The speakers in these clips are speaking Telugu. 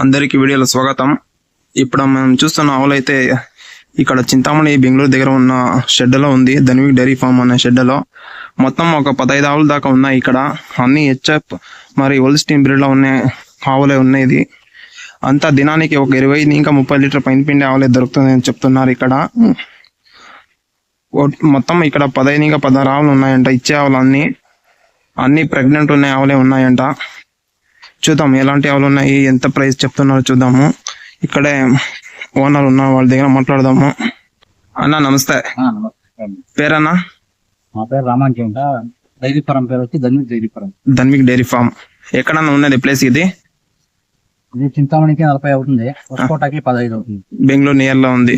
అందరికీ వీడియోలో స్వాగతం. ఇప్పుడు మనం చూస్తున్న ఆవులు అయితే ఇక్కడ చింతామణి బెంగళూరు దగ్గర ఉన్న షెడ్లో ఉంది. ధన్విక్ డైరీ ఫామ్ అనే షెడ్లో మొత్తం ఒక పదహైదు ఆవుల దాకా ఉన్నాయి ఇక్కడ. అన్ని హెచ్ఎఫ్ మరి హోల్స్టీన్ బ్రీడ్లో ఉన్న ఆవులే ఉన్నాయి ఇది అంతా దినానికి ఒక ఇరవై ఇంకా ముప్పై లీటర్ పైన పిండి ఆవులే దొరుకుతుందని చెప్తున్నారు ఇక్కడ. మొత్తం ఇక్కడ పదహైదు ఇంకా పదహారు ఆవులు ఉన్నాయంట ఇచ్చే ఆవులు అన్ని అన్ని ప్రెగ్నెంట్ ఉన్న ఆవులే ఉన్నాయంట. చూద్దాం ఎలాంటి ఆవులు ఉన్నాయి ఎంత ప్రైస్ చెప్తున్నారో చూద్దాము. ఇక్కడే ఓనర్ ఉన్న వాళ్ళ దగ్గర మాట్లాడదాము. అన్న నమస్తే. పేరన్నా? మా పేరు రామాజీ డైరీ ఫారం పేరు వచ్చి Dhanvik dairy farm. Dhanvik dairy farm ఎక్కడన్నా ఉన్నది ప్లేస్ ఇది? ఇది చింతామణికి నలభై అవుతుంది. కోటాకి పదహైదు అవుతుంది. బెంగళూరు నియర్లో ఉంది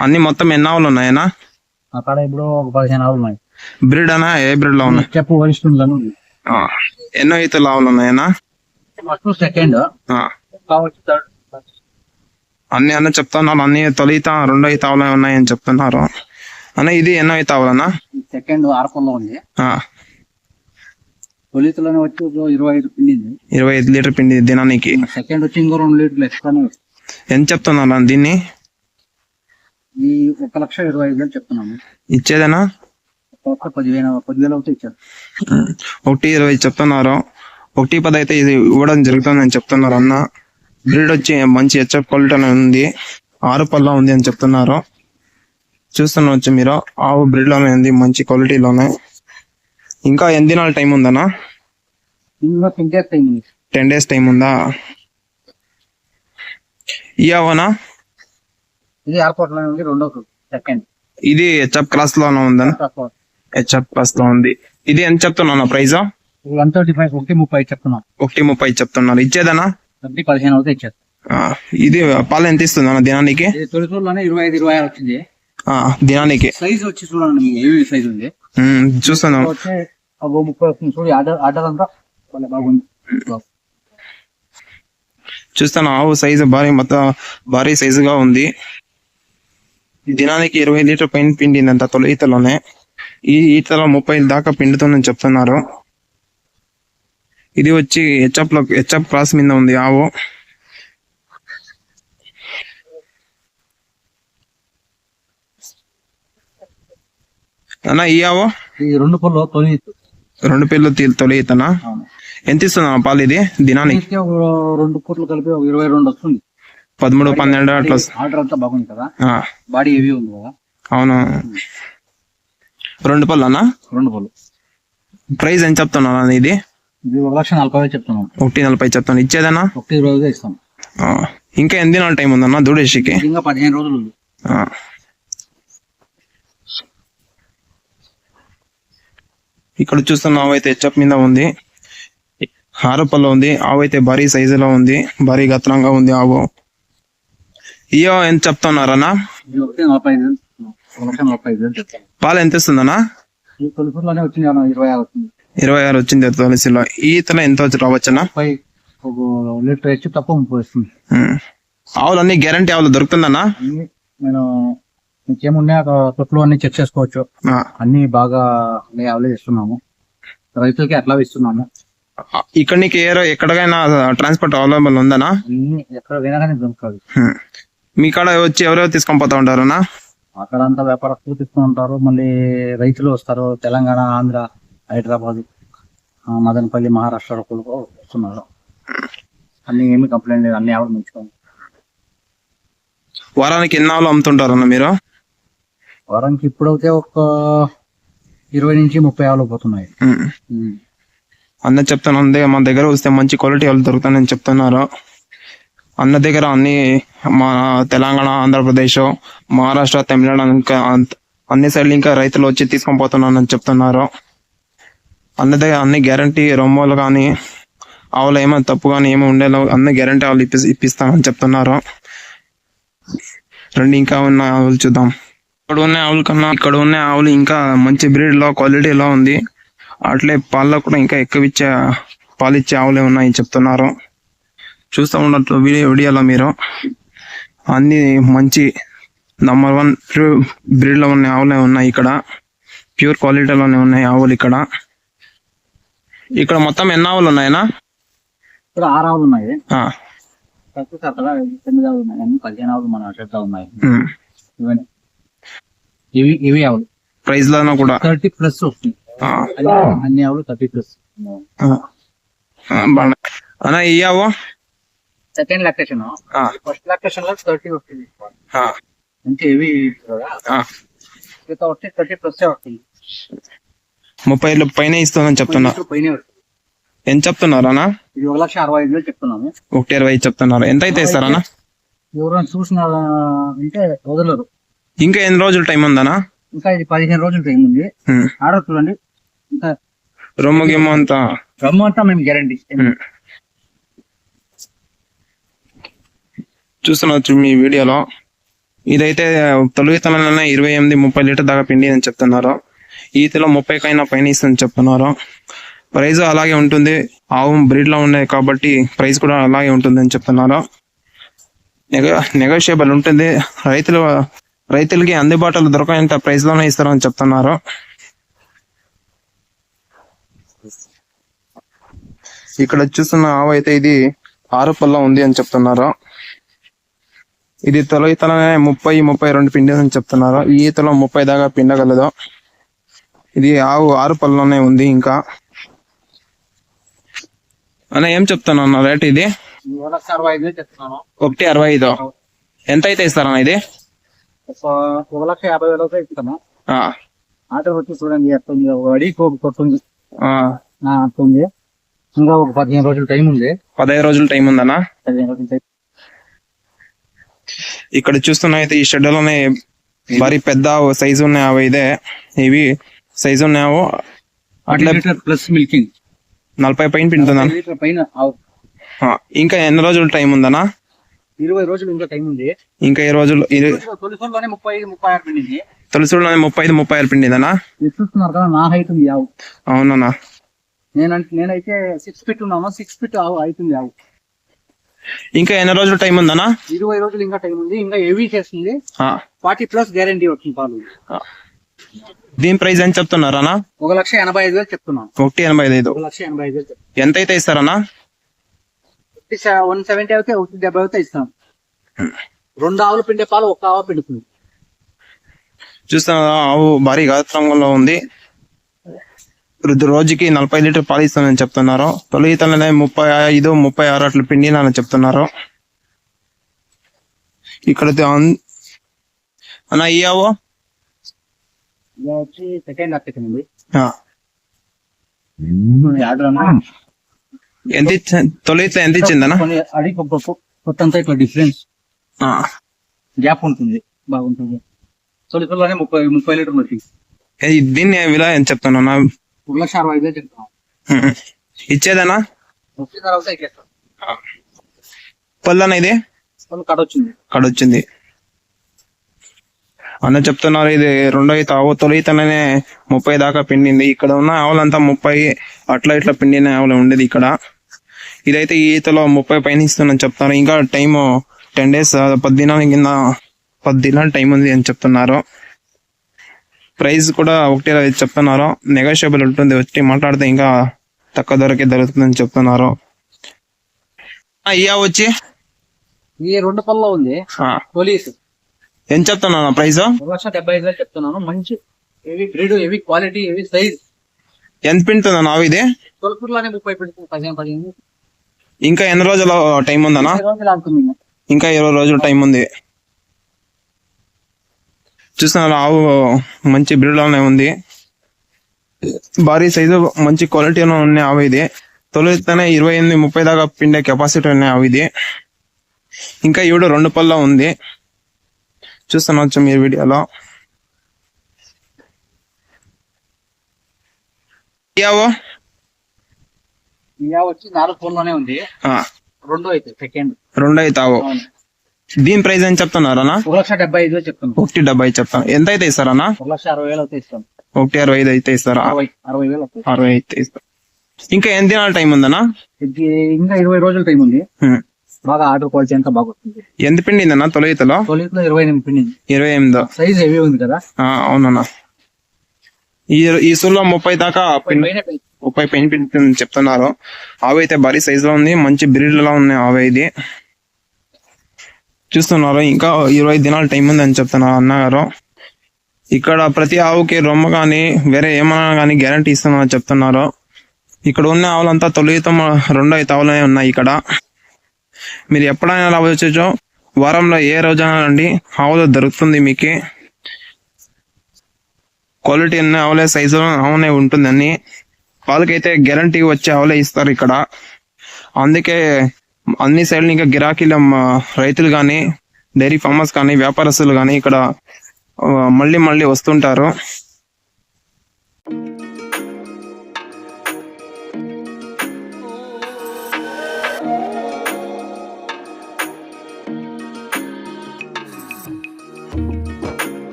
అన్ని మొత్తం ఎన్ని ఆవులు ఉన్నాయన్నా? అక్కడ ఇప్పుడు ఒక పదిహేను ఆవులు ఉన్నాయి. బ్రిడ్ అనా ఏ బ్రిడ్లో ఉన్నాయి? చెప్పు వరిష్ఠులు ఎన్నో ఇతరుల ఆవులు ఉన్నాయన్నా? First second. కావచ్చు థర్డ్. అన్ని అన్న చెప్తున్నారు అన్ని తొలి ఈత రెండో ఈత ఆవులు ఉన్నాయని చెప్తున్నారు. అన్న ఇది ఎన్నో ఈత ఆవులన్నా సెకండ్ ఆర్పల్లో ఉంది. తొలితలోనే వచ్చి ఇరవై ఐదు పిండింది. ఇరవై ఐదు లీటర్ పిండి దినానికి. సెకండ్ వచ్చి ఇంకో రెండు లీటర్లు ఎక్స్ట్రానే వస్తుంది. ఎంత చెప్తున్నారు అన్న దీన్ని? ఈ ఒక లక్ష ఇరవై ఐదు వేలు చెప్తున్నాము. ఇచ్చేదేనా? ఒక్క పదివేల పదివేలు అవుతే ఇచ్చారు. ఒకటి ఇరవై చెప్తున్నారు. ఒకటి పది అయితే ఇది ఇవ్వడం జరుగుతుందని చెప్తున్నారు అన్న. బ్రీడ్ వచ్చి మంచి హెచ్ఎఫ్ క్వాలిటీ అని ఉంది. ఆరు పళ్ళ ఉంది అని చెప్తున్నారు. చూస్తున్నవచ్చు మీరు ఆవు బ్రీడ్లోనే ఉంది మంచి క్వాలిటీలోనే ఇంకా ఎన్ని దినాల టైం అయింది టెన్ డేస్ టైం ఉందా. ఈ ఆవునా? ఇది ఎయిర్పోర్ట్లోనే ఉంది రెండో సెకండ్ ఇది హెచ్ఎఫ్ క్లాస్లోనే ఉందన్న? హెచ్ఎఫ్ క్లాస్లో ఉంది. ఇది ఎంత చెప్తున్నా ప్రైజ్ వన్ థర్టీ ఫైవ్ ఒకటి ముప్పై చెప్తున్నాం. ఒకటి ముప్పై చెప్తున్నారు. ఇచ్చేదనా? ఒకటి పదిహేను అవుతే ఇచ్చారు ఆ, ఇది పాలు ఎంత ఇస్తుంది అన్న దినానికి? ఇది తొలిచూరులోనే ఇరవై ఐదు ఇరవై ఆరు వచ్చింది. ఆ, దినానికి. సైజ్ వచ్చి చూడండి మీకు ఏవి సైజ్ ఉంది. ఉమ్, చూస్తున్నాం. ముప్పై వస్తుంది చూడు ఆర్డర్ ఆర్డర్ అంతా బాగుంది. చూస్తాను ఆవు సైజు భారీ మొత్తం భారీ సైజుగా ఉంది. దినానికి ఇరవై లీటర్ పైన పిండిందంట తొలి ఈతలోనే. ఈ ఈతలో ముప్పై దాకా పిండుతుందని చెప్తున్నారు. ఇది వచ్చి హెచ్ఎఫ్లో హెచ్ఎఫ్ క్రాస్ మీద ఉంది ఆవు. అన్న ఈ ఆవు? ఈ రెండు పళ్ళు తొలి రెండు పిల్లలు తీ- తొలి అవును. ఎంత ఇస్తుంది అన్న పాలు ఇది దినానికి? రెండు పూట్లు కలిపి ఒక ఇరవై రెండు వస్తుంది. పదమూడు పన్నెండు అట్లా. ఆర్డర్ అంతా బాగుంది కదా? బాడీ హెవీ ఉంది కదా? అవును. రెండు పళ్ళు అన్న? రెండు పళ్ళు. ప్రైస్ ఎంత చెప్తున్నా ఇది? ఇది ఒక లక్ష నలభై చెప్తున్నాం. ఒకటి నలభై చెప్తాను. ఇచ్చేదేనా ఒకటి ఐదు ఇస్తాం. ఇంకా ఎన్ని దినాల టైం ఉందన్న దూడేషికి ఇంకా పదిహేను రోజులు ఉంది. ఇక్కడ చూస్తున్న ఆవు అయితే హెచ్ఎఫ్ మీద ఉంది. హారపల్లో ఉంది. ఆవు అయితే భారీ సైజులో ఉంది. భారీ గత్రంగా ఉంది ఆవు. ఇయో ఎంత చెప్తున్నారన్నా? పాలు ఎంత ఇస్తుందన్నా? ఇరవై ఆరు వచ్చింది తులసిలో. ఈతలో ఎంత వచ్చి రావచ్చనా ముప్పై ఒక లీటర్ హెచ్చు తప్ప ముప్పై వస్తుంది. ఆవులు అన్ని గ్యారంటీ ఆవులు దొరుకుతుందన్నా? నేను ఇంకేమున్నాయి? అక్కడ తొట్లు అన్ని చెక్ చేసుకోవచ్చు. అన్ని బాగా అవలే ఇస్తున్నాము. రైతులకి అట్లా ఇస్తున్నాము. ఇక్కడ నీకు ఏ ఎక్కడికైనా ట్రాన్స్పోర్ట్ అవైలబుల్ ఉందనా అన్ని ఎక్కడ పోయినా కానీ దొరుకుతుంది. మీ కాడ వచ్చి ఎవరెవరు తీసుకొని పోతా ఉంటారనా అక్కడ అంతా వ్యాపారస్తులు తీసుకుని ఉంటారు. మళ్ళీ రైతులు వస్తారు. తెలంగాణ ఆంధ్ర హైదరాబాద్ మదనపల్లి మహారాష్ట్ర కూడా వస్తున్నారు. అన్ని ఏమి కంప్లైంట్ లేదు అన్ని ఆవిడ మంచుకోండి వారానికి ఎన్ని ఆవులు అమ్ముతుంటారన్న మీరు? వారానికి ఇప్పుడైతే ఒక ఇరవై నుంచి ముప్పై ఆవులు పోతున్నాయి. అన్న చెప్తాను అందే మన దగ్గర వస్తే మంచి క్వాలిటీ వాళ్ళు దొరుకుతాయని చెప్తున్నారు. అన్న దగ్గర అన్ని మా తెలంగాణ ఆంధ్రప్రదేశ్ మహారాష్ట్ర తమిళనాడు ఇంకా అన్ని సైడ్లు ఇంకా రైతులు వచ్చి తీసుకొని పోతున్నానని చెప్తున్నారు. అన్న దగ్గర అన్ని గ్యారంటీ రొమ్మలు కానీ ఆవులు ఏమో తప్పు కానీ ఏమో ఉండేలా అన్ని గ్యారంటీ ఆవులు ఇప్పి ఇప్పిస్తామని చెప్తున్నారు. రెండు ఇంకా ఉన్న ఆవులు చూద్దాం. ఇక్కడ ఉన్న ఆవుల కన్నా ఇక్కడ ఉన్న ఆవులు ఇంకా మంచి బ్రీడ్లో క్వాలిటీలో ఉంది. అట్లే పాల్లో కూడా ఇంకా ఎక్కువ ఇచ్చే పాలు ఇచ్చే ఆవులే ఉన్నాయి చెప్తున్నారు. చూస్తూ ఉన్నట్లు వీడియో వీడియోలో మీరు? అన్ని మంచి నంబర్ వన్ బ్రీడ్లో ఉన్న ఆవులే ఉన్నాయి ఇక్కడ. ప్యూర్ క్వాలిటీలోనే ఉన్నాయి ఆవులు ఇక్కడ. ఇక్కడ మొత్తం ఎన్ని ఆవులు ఉన్నాయనా ఇక్కడ ఆరు ఆవులు ఉన్నాయి. ఆ, తక్కువ సరదా తొమ్మిది ఆవులు ఉన్నాయి అన్ని పదిహేను ఆవులు మన షెడ్లో ఉన్నాయి. ఇవి ఇవి ఆవులు. ప్రైజ్ లోనూ కూడా. థర్టీ ప్లస్ వస్తుంది. ఆ, అన్ని ఆవులు థర్టీ ప్లస్. ఆ. ఆ, బాగా అన్న ఇయ్యావు సెకండ్ లాక్టేషన్ ఆ, ఫస్ట్ లాక్టేషన్లో థర్టీ వస్తుంది. ఆ, అంటే ఇవి థర్టీ ప్లస్ వస్తుంది. ముప్పై ఏళ్ళ పైన ఇస్తుందని చెప్తున్నా. ఎంత చెప్తున్నారు అన్న? ఇది ఒక లక్ష అరవై ఐదు వేలు చెప్తున్నాము. ఒకటి ఇరవై ఐదు చెప్తున్నారు. ఎంత అయితే ఇస్తారన్న? ఎవరైనా చూసిన అంటే వదలరు. ఇంకా ఎన్ని రోజులు టైం ఉందనా ఇంకా ఇది పదిహేను రోజులు టైం ఉంది. ఆర్డర్ చూడండి. ఇంకా రొమ్ము గిమ్ము అంతా? రమ్ము అంతా మేము గ్యారంటీ. ఉమ్. చూస్తున్నారు మీ వీడియోలో. ఇదైతే తొలితనంలోనే ఇరవై ఎనిమిది ముప్పై లీటర్ దాకా పిండి అని చెప్తున్నారు. ఈతలో ముప్పై కైనా పైన ఇస్తుందని చెప్తున్నారు ప్రైస్ అలాగే ఉంటుంది. ఆవు బ్రీడ్లో ఉన్నాయి కాబట్టి ప్రైస్ కూడా అలాగే ఉంటుంది అని చెప్తున్నారు నెగ నెగోషియబుల్ ఉంటుంది. రైతులు రైతులకి అందుబాటులో దొరకనంత ప్రైస్లోనే ఇస్తారని చెప్తున్నారు. ఇక్కడ చూస్తున్న ఆవు అయితే ఇది ఆరు పళ్ళ ఉంది అని చెప్తున్నారు. ఇది తొలగితలనే ముప్పై ముప్పై రెండు పిండి అని చెప్తున్నారు. ఈ ఈతలో ముప్పై దాకా పిండగలదు. ఇది ఆవు ఆరు పళ్ళలోనే ఉంది ఇంకా. అన్న ఏం చెప్తాను అన్న రేట్ ఇది? ఒక అరవై ఐదు వేలు చెప్తున్నాను ఒకటి అరవై ఐదు. ఎంత అయితే ఇస్తారన్న ఇది? ఒక- ఒక లక్ష యాభై వేలు ఇస్తాను ఆ, ఆటో వచ్చి చూడండి ఎట్టుంది ఒక అడిగి కొట్టుంది ఆ, ఆ, అట్టుంది ఇంకా ఒక పదిహేను రోజులు టైం ఉంది పదహైదు రోజులు టైం ఉందన్నా? పదిహేను రోజుల టైం ఇక్కడ చూస్తున్న అయితే ఈ షెడ్లోనే భారీ పెద్ద సైజు ఉన్నాయి అవి ఇదే. ఇవి సైజు ఉన్నాయో? అట్లా ప్లస్ మిల్కింగ్. నలభై పైన పిండుతుందా? పైన ఇంకా ఎన్ని రోజులు టైం ఉందన్నా? ఇరవై రోజులు ఇంకా టైం ఉంది. ఇంకా ఏ రోజులు తొలిసోళ్ళలోనే ముప్పై ఐదు ముప్పై ఆరు పిండింది. తొలిసూడులోనే ముప్పై ఐదు ముప్పై ఆరు పిండిదనా చూస్తున్నారు కదా నా హైట్ ఉంది ఆవు. అవునన్నా. నేనంటే నేనైతే సిక్స్ ఫీట్ ఉన్నాను సిక్స్ ఫీట్ ఆవు అవుతుంది ఆవు. ఇంకా ఎన్ని రోజులు టైం ఉందన్నా? ఇరవై రోజులు ఇంకా టైం ఉంది ఇంకా హెవీ చేస్తుంది. ఫార్టీ ప్లస్ గ్యారంటీ వచ్చింది పాలు. దీని ప్రైస్ ఎంత చెప్తున్నారన్నా? ఒక లక్ష ఎనభై ఐదు వేలు చెప్తున్నాను ఒకటి ఎనభై ఐదు ఒక లక్ష ఎనభై ఐదు వేలు ఎంత అయితే ఇస్తారన్నా? వన్ సెవెంటీ అయితే ఒకటి డెబ్బై అయితే ఇస్తాను రెండు ఆవులు పిండే పాలు ఒక ఆవు పిండుతుంది. చూస్తున్నా ఆవు భారీ గాత్రంలో ఉంది. రోజుకి నలభై లీటర్ పాలు ఇస్తానని చెప్తున్నారు. తొలి ఈతలనే ముప్పై ఐదు ముప్పై ఆరు అట్లా పిండినని చెప్తున్నారు. ఇక్కడ అన్న ఈ ఆవు వచ్చి సెకండ్ అప్లికేషన్ అన్నా ఎంత తొలి ఎంత అడిగి ఒక కొత్త ఇట్లా డిఫరెన్స్ ఆ, గ్యాప్ ఉంటుంది బాగుంటుంది. తొలిసోళ్ళలోనే ముప్పై ముప్పై లీటర్లు వచ్చింది దీన్ని విలా ఎంత చెప్తున్నా ఒక లక్ష అరవై ఐదు చెప్తాను ఇచ్చేదనా వచ్చిన తర్వాత ఎక్కేస్తాం పల్లన ఇది? వాళ్ళు కడ వచ్చింది కడొచ్చింది. అన్న చెప్తున్నారు ఇది రెండో ఈత ఆవు తొలి ఈతనే ముప్పై దాకా పిండింది. ఇక్కడ ఉన్న ఆవులంతా ముప్పై అట్లా ఇట్లా పిండిన ఆవులు ఉండేది ఇక్కడ. ఇదైతే ఈ ఈతలో ముప్పై పైన ఇస్తుందని చెప్తున్నారు ఇంకా టైం టెన్ డేస్ పది దినాల కింద పది దినాల టైం ఉంది అని చెప్తున్నారు. ప్రైస్ కూడా ఒకటి చెప్తున్నారు. నెగోషియబుల్ ఉంటుంది. వచ్చి మాట్లాడితే ఇంకా తక్కువ ధరకే దొరుకుతుందని చెప్తున్నారు. ఆవు వచ్చి? ఈ రెండు పళ్ళలో ఉంది. పోలీస్ ఎంత చెప్తున్నా ప్రైస్ ఒక లక్ష డెబ్బై ఐదు వేలు చెప్తున్నాను. మంచి heavy breed heavy quality heavy size. ఎంత పిండుతుందా నావు ఇది? తొలకూరులోనే ముప్పై పెడుతుంది. పదిహేను పదిహేను. ఇంకా ఎన్ని రోజుల టైం ఇరవై రోజులు ఇంకా. ఇంకా ఇరవై రోజుల టైం ఉంది. చూస్తున్నారు ఆవు మంచి బ్రీడ్లోనే ఉంది. భారీ సైజు మంచి క్వాలిటీలో ఉన్న ఆవు ఇది. తొలితేనే ఇరవై ఎనిమిది ముప్పై దాకా పిండే కెపాసిటీ ఉన్న ఆవు ఇది. ఇంకా ఈవిడ రెండు పళ్ళ ఉంది. చూస్తున్నచ్చు మీరు వీడియోలో. ఇంకా వచ్చి నాలుగు ఫోన్లోనే ఉంది. ఆ, రెండో అయితే సెకండ్ రెండు దీని ప్రైస్ ఏం చెప్తున్నారన్నా ఒక లక్ష డెబ్బై ఐదు వేలు చెప్తున్నాను ఒకటి డెబ్బై చెప్తాను ఎంత అయితే ఇస్తారన్నా ఒక లక్ష అరవై వేలు అయితే ఇస్తాను ఒకటి అరవై ఐదు అయితే ఇస్తారా? అరవై వేలు అరవై అయితే ఇస్తారు ఇంకా ఎన్ని దినాల టైం ఉందన్నా? ఇంకా ఇరవై రోజుల టైం ఉంది. బాగా ఆర్డర్ క్వాలిటీ అంతా బాగా వస్తుంది ఎంత పిండిందన్నా తొలితలో తొలిలో ఇరవై ఎనిమిది పిండింది. ఇరవై ఎనిమిదో. సైజ్ హెవీ ఉంది కదా? ఆ, అవునన్నా. ఈ ఈ సూల్లో ముప్పై దాకా ముప్పై పెయిన్ పిండి చెప్తున్నారు. ఆవు అయితే భారీ సైజ్లో ఉంది మంచి బ్రీడ్లో ఉంది ఆవు ఇది. చూస్తున్నారు ఇంకా ఇరవై దినాల టైం ఉంది అని చెప్తున్నారు అన్నగారు. ఇక్కడ ప్రతి ఆవుకి రొమ్మ కానీ వేరే ఏమైనా కానీ గ్యారంటీ ఇస్తున్నారని చెప్తున్నారు. ఇక్కడ ఉన్న ఆవులంతా తొలితో రెండో ఐదు ఆవులే ఉన్నాయి ఇక్కడ. మీరు ఎప్పుడైనా రావచ్చు వారంలో ఏ రోజైనా రండి. ఆవులు దొరుకుతుంది మీకు. క్వాలిటీ అన్న ఆవులే సైజు ఆవునే ఉంటుంది వాళ్ళకైతే గ్యారంటీ వచ్చే ఆవులే ఇస్తారు ఇక్కడ. అందుకే అన్ని సైడ్లు ఇంకా గిరాకీల రైతులు కానీ డైరీ ఫార్మర్స్ కానీ వ్యాపారస్తులు కానీ ఇక్కడ మళ్ళీ మళ్ళీ వస్తుంటారు.